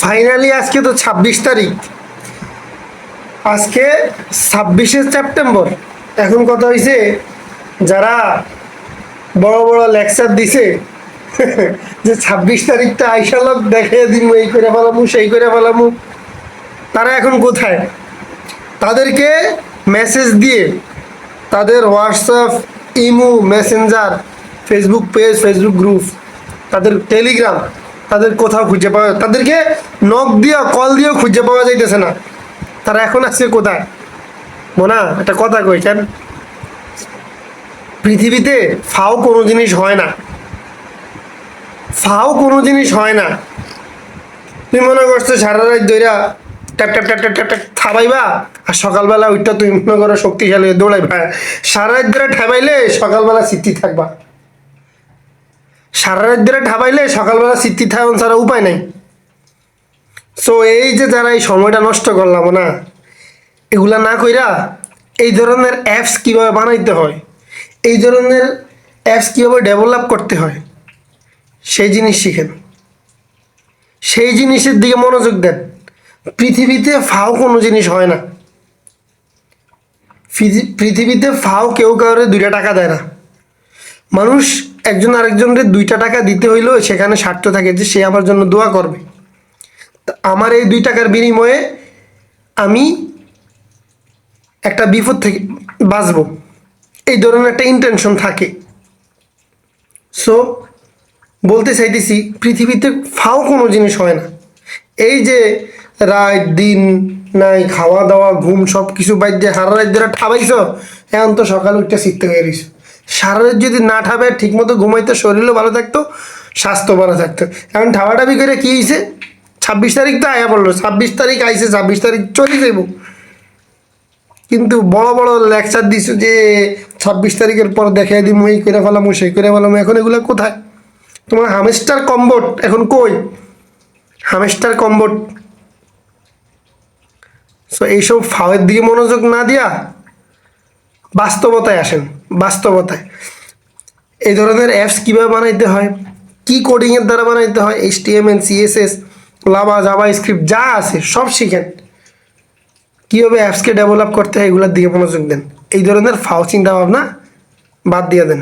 Finally আজকে তো ছাব্বিশ তারিখ। আজকে ছাব্বিশে সেপ্টেম্বর। এখন কথা হয়েছে যারা বড় বড় লেকচার দিছে, যে ছাব্বিশ তারিখটা আইসালক দেখে দিন এই করে ফেলামু, সেই করে ফেলামু, তারা এখন কোথায়? তাদেরকে মেসেজ দিয়ে তাদের WhatsApp imo messenger Facebook page Facebook group তাদের টেলিগ্রাম তাদের কোথাও খুঁজে পাওয়া তাদেরকে নখ দিয়ে কল দিয়েও খুঁজে পাওয়া যাইতেছে না। তারা এখন আছে কোথায়? মোনা, একটা কথা কই, কেন? পৃথিবীতে ফাও কোনো জিনিস হয় না। ফাও কোনো জিনিস হয় না। তুই মনে করছ সারা রাত দইরা tap tap tap tap tap থাবাইবা আর সকালবেলা ওইটা তুমি মনে করো শক্তিশালী দৌড়াইবা। সারা রাত ধরে ঠাবাইলে সকালবেলা স্মৃতি থাকবা। সারা রাত ধরে ঠাবাইলে সকালবেলা স্মৃতি থাকুন ছাড়া উপায় নাই। সো এই যে যারা এই সময়টা নষ্ট করলাম না, এগুলা না কইরা এই ধরনের অ্যাপস কীভাবে বানাইতে হয়, এই ধরনের অ্যাপস কীভাবে ডেভেলপ করতে হয়, সেই জিনিস শিখেন। সেই জিনিসের দিকে মনোযোগ দেন। পৃথিবীতে ফাও কোনো জিনিস হয় না। পৃথিবীতে ফাও কেউ কাউরে দুইটা টাকা দেয় না। মানুষ একজন আরেকজনের দুইটা টাকা দিতে হইলেও সেখানে স্বার্থ থাকে যে সে আমার জন্য দোয়া করবে। আমার এই দুই টাকার বিনিময়ে আমি একটা বিপদ থেকে বাঁচবো। এই ধরনের একটা ইন্টেনশন থাকে। সো বলতে চাইতেছি, পৃথিবীতে ফাও কোনো জিনিস হয় না। এই যে রাত, দিন, নাই খাওয়া দাওয়া ঘুম সব কিছু বাইর দিয়ে সারা রাত ধরে ঠাবাইছ, এখন তো সকালে উঠতে শিখতে হয়ে গেছ সারা যদি না ঠাবে ঠিক মতো ঘুমাইতে, শরীরও ভালো থাকতো, স্বাস্থ্য ভালো থাকতো। এখন ঠাবাটাবি করে কী হয়েছে ছাব্বিশ তারিখ তো আয়া পড়ল, ছাব্বিশ তারিখ আইছে, ছাব্বিশ তারিখ চলে যাইব। কিন্তু বড় বড় লেকচার দিছো যে, ছাব্বিশ তারিখের পর দেখাই দিমু, এই করে ফেলামু, সেই করে ফেলামু, এখন এগুলো কোথায়? তোমার হামেস্টার কম্বোট এখন কই? হামেস্টার কম্বোট। সো এইসব ফাওয়ের দিকে মনোযোগ না দিয়া বাস্তবতায় আসেন। বাস্তবতায়। এই ধরনের অ্যাপস কীভাবে বানাইতে হয়? কী কোডিংয়ের দ্বারা বানাইতে হয়? H T M L C S S Java JavaScript যা আছে, সব শিখেন। কীভাবে অ্যাপসকে ডেভেলপ করতে হয়, এগুলোর দিকে মনোযোগ দেন। এই ধরনের ফাও চিন্তা ভাবনা বাদ দিয়ে দেন।